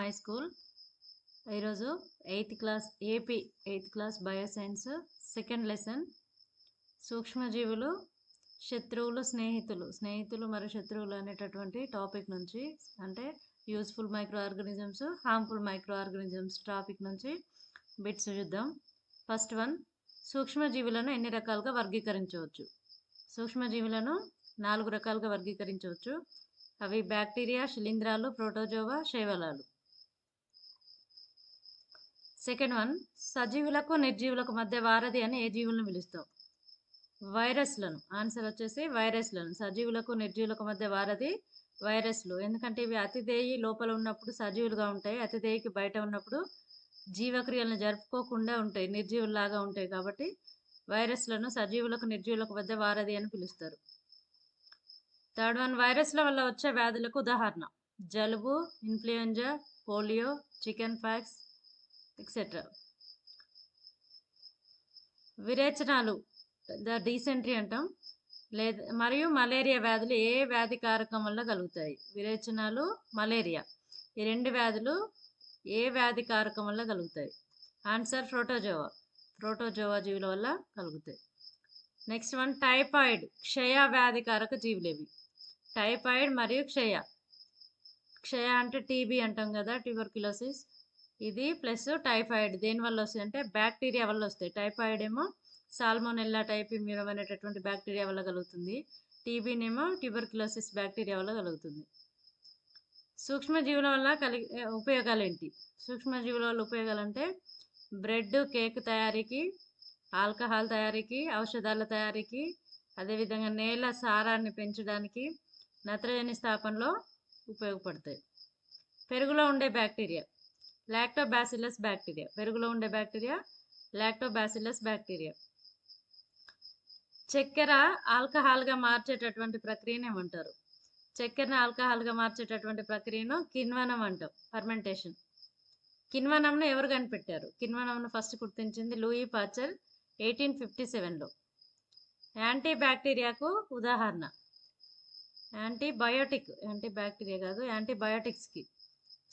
High school. ఈరోజు eighth class AP eighth class bioscience second lesson. సూక్ష్మజీవులు శత్రువులు స్నేహితులు. స్నేహితులు మరియు శత్రువులు అనేటటువంటి టాపిక్ నుంచి అంటే useful microorganisms harmful microorganisms topic నుంచి బిట్స్ చూద్దాం. ఫస్ట్ వన్ సూక్ష్మజీవులను ఎన్ని రకాలుగా వర్గీకరించవచ్చు? సూక్ష్మజీవులను నాలుగు రకాలుగా వర్గీకరించవచ్చు. అవి బ్యాక్టీరియా శిలీంధ్రాలు ప్రోటోజోవా శైవలాలు. సెకండ్ వన్ సజీవులకు నిర్జీవులకు మధ్య వారధి అని ఏ జీవులను పిలుస్తాం వైరస్లను. ఆన్సర్ వచ్చేసి వైరస్లను. సజీవులకు నిర్జీవులకు మధ్య వారధి వైరస్లు. ఎందుకంటే ఇవి అతిదేయి లోపల ఉన్నప్పుడు సజీవులుగా ఉంటాయి. అతిదేయికి బయట ఉన్నప్పుడు జీవక్రియలను జరుపుకోకుండా ఉంటాయి. నిర్జీవుల్లాగా ఉంటాయి కాబట్టి వైరస్లను సజీవులకు నిర్జీవులకు మధ్య వారధి అని పిలుస్తారు. థర్డ్ వన్ వైరస్ల వల్ల వచ్చే వ్యాధులకు ఉదాహరణ. జలుబు influenza polio chicken pox etcetera విరేచనాలు ద డీసెంట్రీ అంటాం. లేదా మరియు మలేరియా వ్యాధులు ఏ వ్యాధి కారకం వల్ల కలుగుతాయి? విరేచనాలు మలేరియా. ఈ రెండు వ్యాధులు ఏ వ్యాధి కారకం వల్ల కలుగుతాయి? Answer protozoa. ప్రోటోజోవా జీవుల వల్ల కలుగుతాయి. నెక్స్ట్ వన్ టైఫాయిడ్ క్షయ వ్యాధికారక జీవులేవి. టైఫాయిడ్ మరియు క్షయ. క్షయ అంటే టీబీ అంటాం కదా ట్యూబర్క్యులోసిస్. ఇది ప్లస్ టైఫాయిడ్. దేనివల్ల వస్తాయి అంటే బ్యాక్టీరియా వల్ల వస్తాయి. టైఫాయిడ్ ఏమో సాల్మోనెల్లా టైపిమ్యూరం అనేటటువంటి బ్యాక్టీరియా వల్ల కలుగుతుంది. టీబీనేమో ట్యూబర్క్యులోసిస్ బ్యాక్టీరియా వల్ల కలుగుతుంది. సూక్ష్మజీవుల వల్ల కలిగి ఉపయోగాలు ఏంటి సూక్ష్మజీవుల వల్ల ఉపయోగాలు అంటే బ్రెడ్ కేక్ తయారీకి ఆల్కహాల్ తయారీకి ఔషధాల తయారీకి అదేవిధంగా నేల సారాన్ని పెంచడానికి నత్రజని స్థాపనలో ఉపయోగపడతాయి. పెరుగులో ఉండే బ్యాక్టీరియా. లాక్టోబాసిల్లస్ బ్యాక్టీరియా పెరుగులో ఉండే బ్యాక్టీరియా లాక్టోబాసిల్లస్ బ్యాక్టీరియా చక్కెర ఆల్కహాల్గా మార్చేటటువంటి ప్రక్రియను ఏమంటారు చక్కెరను ఆల్కహాల్గా మార్చేటటువంటి ప్రక్రియను కిన్వనం అంటాం ఫర్మెంటేషన్ కిన్వనంను ఎవరు కనిపెట్టారు? కిన్వనంను ఫస్ట్ గుర్తించింది లూయి పాచర్ ఎయిటీన్ ఫిఫ్టీ సెవెన్లో. యాంటీ బ్యాక్టీరియాకు ఉదాహరణ. యాంటీబయోటిక్ యాంటీ బ్యాక్టీరియా కాదు యాంటీబయోటిక్స్కి.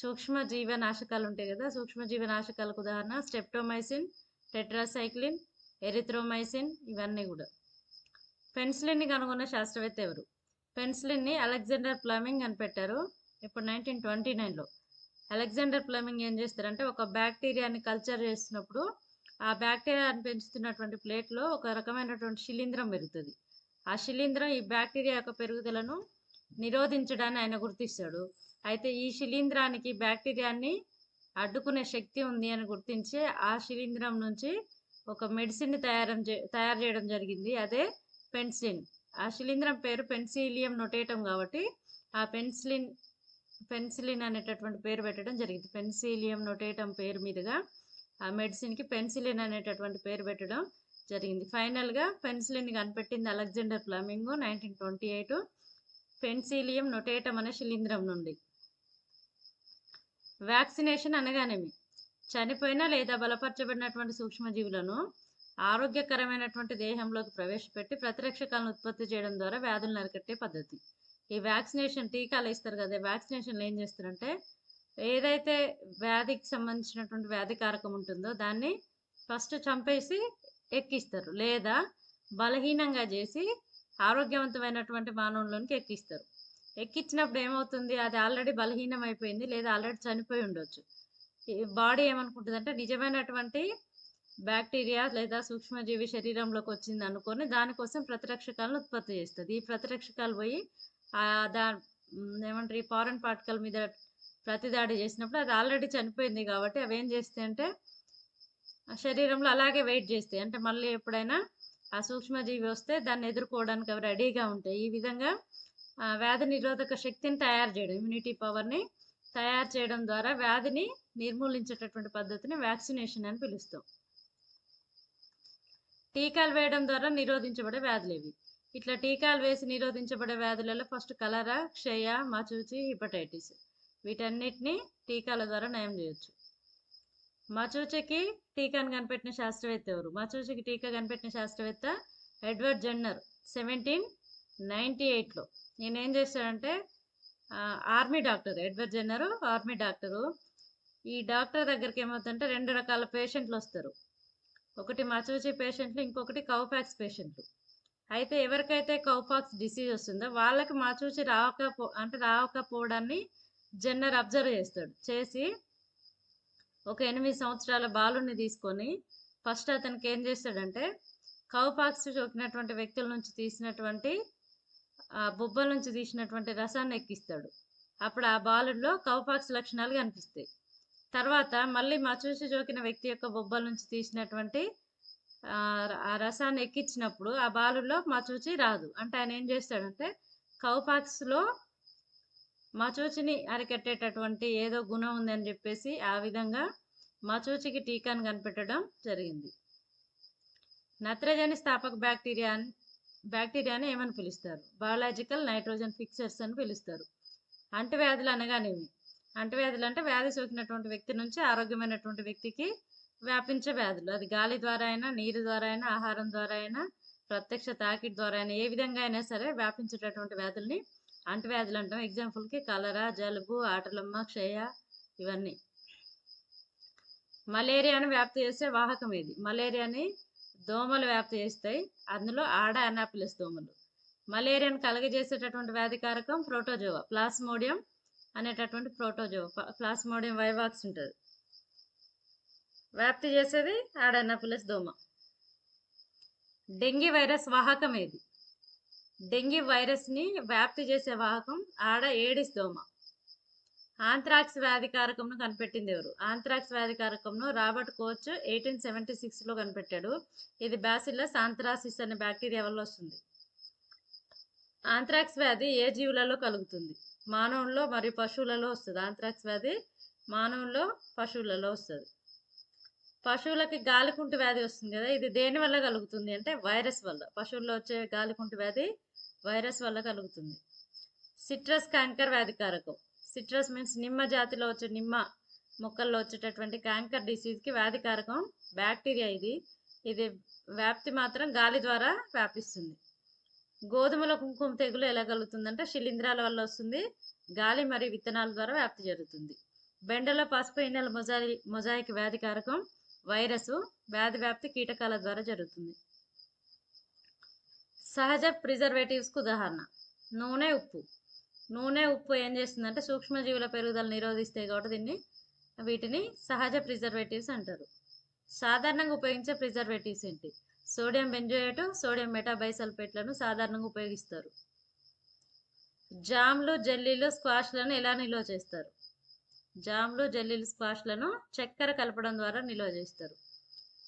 సూక్ష్మ జీవనాశకాలు ఉంటాయి కదా సూక్ష్మ జీవనాశకాలకు ఉదాహరణ స్టెప్టోమైసిన్ టెట్రాసైక్లిన్ ఎరిథ్రోమైసిన్ ఇవన్నీ కూడా. పెన్సిలిన్ని కనుగొన్న శాస్త్రవేత్త ఎవరు? పెన్సిలిన్ని అలెగ్జాండర్ ప్లమింగ్ అని పెట్టారు ఇప్పుడు నైన్టీన్ ట్వంటీ నైన్లో అలెగ్జాండర్ ప్లమింగ్ ఏం చేస్తారంటే ఒక బ్యాక్టీరియాని కల్చర్ చేస్తున్నప్పుడు ఆ బ్యాక్టీరియాని పెంచుతున్నటువంటి ప్లేట్లో ఒక రకమైనటువంటి శిలీంధ్రం పెరుగుతుంది. ఆ శిలీంద్రం ఈ బ్యాక్టీరియా యొక్క పెరుగుదలను నిరోధించడాన్ని ఆయన గుర్తిస్తాడు. అయితే ఈ శిలీంధ్రానికి బ్యాక్టీరియాని అడ్డుకునే శక్తి ఉంది అని గుర్తించి ఆ శిలీంధ్రం నుంచి ఒక మెడిసిన్ తయారు తయారు చేయడం జరిగింది. అదే పెన్సిలిన్. ఆ శిలీంధ్రం పేరు పెన్సిలియం నొటేటం కాబట్టి ఆ పెన్సిలిన్ పెన్సిలిన్ అనేటటువంటి పేరు పెట్టడం జరిగింది. పెన్సిలియం నొటేటం పేరు మీదుగా ఆ మెడిసిన్కి పెన్సిలిన్ అనేటటువంటి పేరు పెట్టడం జరిగింది. ఫైనల్గా పెన్సిలిన్ కనిపెట్టింది Alexander Fleming nineteen twenty eight penicillium notatum అనే శిలీంధ్రం నుండి. వ్యాక్సినేషన్ అనగానేమి? చనిపోయిన లేదా బలపరచబడినటువంటి సూక్ష్మజీవులను ఆరోగ్యకరమైనటువంటి దేహంలోకి ప్రవేశపెట్టి ప్రతిరక్షకాలను ఉత్పత్తి చేయడం ద్వారా వ్యాధులను అరికట్టే పద్ధతి. ఈ వ్యాక్సినేషన్ టీకాలు ఇస్తారు కదా వ్యాక్సినేషన్లు ఏం చేస్తారంటే ఏదైతే వ్యాధికి సంబంధించినటువంటి వ్యాధి కారకం ఉంటుందో దాన్ని ఫస్ట్ చంపేసి ఎక్కిస్తారు లేదా బలహీనంగా చేసి ఆరోగ్యవంతమైనటువంటి మానవుల్లోనికి ఎక్కిస్తారు. ఎక్కించినప్పుడు ఏమవుతుంది? అది ఆల్రెడీ బలహీనం అయిపోయింది లేదా ఆల్రెడీ చనిపోయి ఉండొచ్చు. బాడీ ఏమనుకుంటుంది అంటే నిజమైనటువంటి బ్యాక్టీరియా లేదా సూక్ష్మజీవి శరీరంలోకి వచ్చింది అనుకొని దానికోసం ప్రతిరక్షకాలను ఉత్పత్తి చేస్తుంది. ఈ ప్రతిరక్షకాలు పోయి దా ఏమంటారు? ఈ ఫారెన్ పార్టికల్ మీద ప్రతిదాడి చేసినప్పుడు అది ఆల్రెడీ చనిపోయింది కాబట్టి అవి ఏం చేస్తాయి అంటే శరీరంలో అలాగే వెయిట్ చేస్తాయి. అంటే మళ్ళీ ఎప్పుడైనా ఆ సూక్ష్మజీవి వస్తే దాన్ని ఎదుర్కోవడానికి అవి రెడీగా ఉంటాయి. ఈ విధంగా వ్యాధి నిరోధక శక్తిని తయారు చేయడం ఇమ్యూనిటీ పవర్ని తయారు చేయడం ద్వారా వ్యాధిని నిర్మూలించేటటువంటి పద్ధతిని వ్యాక్సినేషన్ అని పిలుస్తాం. టీకాలు వేయడం ద్వారా నిరోధించబడే వ్యాధులు ఇవి. ఇట్లా టీకాలు వేసి నిరోధించబడే వ్యాధులలో ఫస్ట్ కలరా క్షయ మచూచి హిపటైటిస్ వీటన్నిటిని టీకాల ద్వారా నయం చేయొచ్చు. మచూచికి టీకాను కనిపెట్టిన శాస్త్రవేత్త ఎవరు? మచూచకి టీకా కనిపెట్టిన శాస్త్రవేత్త ఎడ్వర్డ్ జెన్నర్. సెవెంటీన్ నైంటీ ఎయిట్లో. నేను ఏం చేశాడంటే army doctor Edward Jenner army doctor. ఈ డాక్టర్ దగ్గరికి ఏమవుతుందంటే రెండు రకాల పేషెంట్లు వస్తారు ఒకటి మచూచి పేషెంట్లు ఇంకొకటి కౌపాక్స్ పేషెంట్లు. అయితే ఎవరికైతే కౌపాక్స్ డిసీజ్ వస్తుందో వాళ్ళకి మచూచి రావకపో అంటే రావకపోవడాన్ని జన్నర్ అబ్జర్వ్ చేస్తాడు. చేసి ఒక ఎనిమిది సంవత్సరాల బాలుని తీసుకొని ఫస్ట్ అతనికి ఏం చేస్తాడంటే కౌపాక్స్ సోకినటువంటి వ్యక్తుల నుంచి తీసినటువంటి ఆ బొబ్బల నుంచి తీసినటువంటి రసాన్ని ఎక్కిస్తాడు. అప్పుడు ఆ బాలుల్లో కౌపాక్స్ లక్షణాలు కనిపిస్తాయి. తర్వాత మళ్ళీ మచూసి సోకిన వ్యక్తి యొక్క బొబ్బల నుంచి తీసినటువంటి ఆ ఆ రసాన్ని ఎక్కించినప్పుడు ఆ బాలుల్లో మచూచి రాదు. అంటే ఆయన ఏం చేస్తాడంటే కౌపాక్స్లో మా చూచిని అరికట్టేటటువంటి ఏదో గుణం ఉందని చెప్పేసి ఆ విధంగా మా చూచికి టీకాను కనిపెట్టడం జరిగింది. నత్రజని స్థాపక బ్యాక్టీరియా బ్యాక్టీరియాని ఏమని పిలుస్తారు? బయాలజికల్ నైట్రోజన్ ఫిక్సర్స్ అని పిలుస్తారు. అంటువ్యాధులు అనగానేవి అంటువ్యాధులు అంటే వ్యాధి సోకినటువంటి వ్యక్తి నుంచి ఆరోగ్యమైనటువంటి వ్యక్తికి వ్యాపించే వ్యాధులు. అది గాలి ద్వారా అయినా నీరు ద్వారా అయినా ఆహారం ద్వారా అయినా ప్రత్యక్ష తాకిడి ద్వారా అయినా ఏ విధంగా అయినా సరే వ్యాపించేటటువంటి వ్యాధుల్ని అంటువ్యాధులు అంటాం. ఎగ్జాంపుల్కి కలరా జలుబు ఆటలమ్మ క్షయ ఇవన్నీ. మలేరియాను వ్యాప్తి చేసే వాహకం ఇది. మలేరియాని దోమలు వ్యాప్తి చేస్తాయి. అందులో ఆడ అనాపిలిస్ దోమలు. మలేరియాను కలగజేసేటటువంటి వ్యాధికారకం ప్రోటోజోవా ప్లాస్మోడియం అనేటటువంటి ప్రోటోజోవా ప్లాస్మోడియం వైవాక్స్ ఉంటుంది. వ్యాప్తి చేసేది ఆడ అనాపిలిస్ దోమ. డెంగీ వైరస్ వాహకం ఏది డెంగీ వైరస్ని వ్యాప్తి చేసే వాహకం ఆడ ఏడిస్ దోమ. ఆంథ్రాక్స్ వ్యాధికారకంను కనిపెట్టింది ఎవరు? ఆంథ్రాక్స్ వ్యాధికారకంను రాబర్ట్ కోచ్ ఎయిటీన్ సెవెంటీ సిక్స్లో కనిపెట్టాడు. ఇది బ్యాసిల్లస్ ఆంథ్రాసిస్ అనే బ్యాక్టీరియా వల్ల వస్తుంది. ఆంథ్రాక్స్ వ్యాధి ఏ జీవులలో కలుగుతుంది? మానవుల్లో మరియు పశువులలో వస్తుంది. ఆంథ్రాక్స్ వ్యాధి మానవుల్లో పశువులలో వస్తుంది. పశువులకి గాలికుంటు వ్యాధి వస్తుంది కదా ఇది దేని వల్ల కలుగుతుంది అంటే వైరస్ వల్ల. పశువుల్లో వచ్చే గాలికుంటు వ్యాధి వైరస్ వల్ల కలుగుతుంది. సిట్రస్ క్యాంకర్ వ్యాధికారకం సిట్రస్ మీన్స్ నిమ్మ జాతిలో వచ్చే నిమ్మ మొక్కల్లో వచ్చేటటువంటి క్యాంకర్ డిసీజ్కి వ్యాధికారకం బ్యాక్టీరియా ఇది. ఇది వ్యాప్తి మాత్రం గాలి ద్వారా వ్యాపిస్తుంది. గోధుమల కుంకుమ తెగులు ఎలా కలుగుతుందంటే శిలీంధ్రాల వల్ల వస్తుంది. గాలి మరియు విత్తనాల ద్వారా వ్యాప్తి జరుగుతుంది. బెండలో పసుపు ఇన్నెల మొజాయి మొజాయిక్ వ్యాధికారకం వైరస్ వ్యాధి వ్యాప్తి కీటకాల ద్వారా జరుగుతుంది. సహజ ప్రిజర్వేటివ్స్కు ఉదాహరణ. నూనె ఉప్పు. నూనె ఉప్పు ఏం చేస్తుందంటే సూక్ష్మజీవుల పెరుగుదల నిరోధిస్తాయి కాబట్టి దీన్ని వీటిని సహజ ప్రిజర్వేటివ్స్ అంటారు. సాధారణంగా ఉపయోగించే ప్రిజర్వేటివ్స్ ఏంటి? సోడియం బెంజోయేట్ సోడియం మెటాబైసల్ఫేట్లను సాధారణంగా ఉపయోగిస్తారు. జామ్లు జెల్లీలు స్క్వాష్లను ఎలా నిల్వ చేస్తారు? జామ్లు జెల్లీలు స్క్వాష్లను చక్కెర కలపడం ద్వారా నిల్వ చేస్తారు.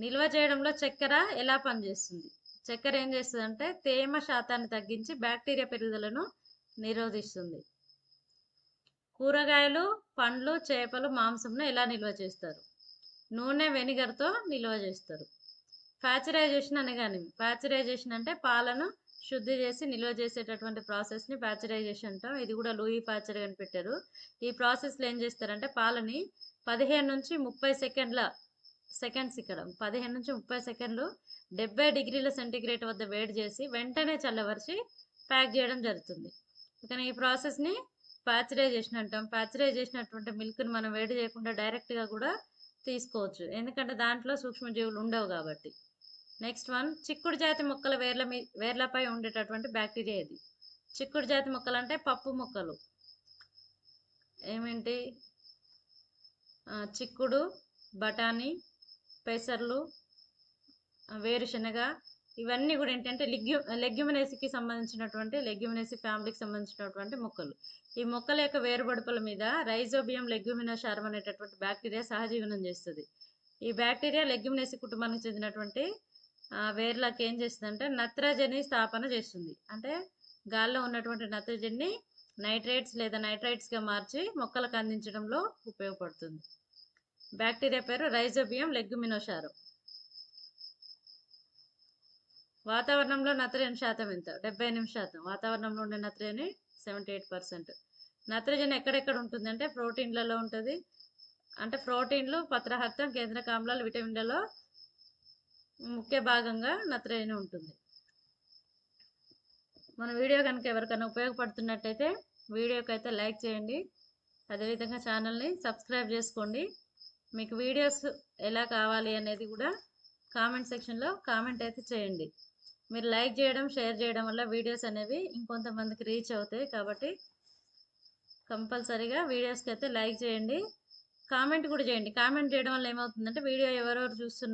నిల్వ చేయడంలో చక్కెర ఎలా పనిచేస్తుంది? చక్కెర ఏం చేస్తుందంటే తేమ శాతాన్ని తగ్గించి బ్యాక్టీరియా పెరుగుదలను నిరోధిస్తుంది. కూరగాయలు పండ్లు చేపలు మాంసంను ఎలా నిల్వ చేస్తారు? నూనె వెనిగర్తో నిల్వ చేస్తారు. ప్యాచరైజేషన్ అనగానే ప్యాచరైజేషన్ అంటే పాలను శుద్ధి చేసి నిల్వ చేసేటటువంటి ప్రాసెస్ని ప్యాచరైజేషన్ అంటాం. ఇది కూడా లూయి ప్యాచర్ కనిపెట్టారు ఈ ప్రాసెస్లో ఏం చేస్తారంటే పాలని పదిహేను నుంచి ముప్పై సెకండ్ల సెకండ్స్ ఇక్కడ. పదిహేను నుంచి ముప్పై సెకండ్లు డెబ్బై డిగ్రీల సెంటీగ్రేడ్ వద్ద వేడి చేసి వెంటనే చల్లవరిచి ప్యాక్ చేయడం జరుగుతుంది. కానీ ఈ ప్రాసెస్ని ప్యాచరైజేషన్ అంటాం. ప్యాచరైజేషన్ అటువంటి మిల్క్ని మనం వేడి చేయకుండా డైరెక్ట్గా కూడా తీసుకోవచ్చు. ఎందుకంటే దాంట్లో సూక్ష్మజీవులు ఉండవు కాబట్టి. నెక్స్ట్ వన్ చిక్కుడు జాతి మొక్కల వేర్ల మీ వేర్లపై ఉండేటటువంటి బ్యాక్టీరియా ఇది. చిక్కుడు జాతి మొక్కలు అంటే పప్పు మొక్కలు. ఏమేంటి? చిక్కుడు బఠానీ పెసర్లు వేరుశనగ ఇవన్నీ కూడా ఏంటంటే లెగ్యూ లెగ్యుమినేసికి సంబంధించినటువంటి లెగ్యుమినేసి ఫ్యామిలీకి సంబంధించినటువంటి మొక్కలు. ఈ మొక్కల యొక్క వేరుబడుపుల మీద రైజోబియం లెగ్యుమినోషారం అనేటటువంటి బ్యాక్టీరియా సహజీవనం చేస్తుంది. ఈ బ్యాక్టీరియా లెగ్యుమినేసి కుటుంబానికి చెందినటువంటి వేర్లకు ఏం చేస్తుందంటే నత్రజని స్థాపన చేస్తుంది. అంటే గాల్లో ఉన్నటువంటి నత్రజని నైట్రేట్స్ లేదా నైట్రైట్స్గా మార్చి మొక్కలకు అందించడంలో ఉపయోగపడుతుంది. బ్యాక్టీరియా పేరు రైజోబియం లెగ్యుమినోషారం. వాతావరణంలో నత్రజని శాతం ఎంత? డెబ్బై ఎనిమిది శాతం. వాతావరణంలో ఉండే నత్రజని సెవెంటీ ఎయిట్ పర్సెంట్. నత్రజని ఎక్కడెక్కడ ఉంటుందంటే ప్రోటీన్లలో ఉంటుంది. అంటే ప్రోటీన్లు పత్రహర్థం కేంద్రక ఆమ్లాలు విటమిన్లలో ముఖ్య భాగంగా నత్రజని ఉంటుంది. మన వీడియో కనుక ఎవరికైనా ఉపయోగపడుతున్నట్టయితే వీడియోకి అయితే లైక్ చేయండి. అదేవిధంగా ఛానల్ని సబ్స్క్రైబ్ చేసుకోండి. మీకు వీడియోస్ ఎలా కావాలి అనేది కూడా కామెంట్ సెక్షన్లో కామెంట్ అయితే చేయండి. మీరు లైక్ చేయడం షేర్ చేయడం వల్ల వీడియోస్ అనేవి ఇంకొంతమందికి రీచ్ అవుతాయి కాబట్టి కంపల్సరీగా వీడియోస్కి అయితే లైక్ చేయండి. కామెంట్ కూడా చేయండి. కామెంట్ చేయడం వల్ల ఏమవుతుందంటే వీడియో ఎవరెవరు చూస్తున్నారు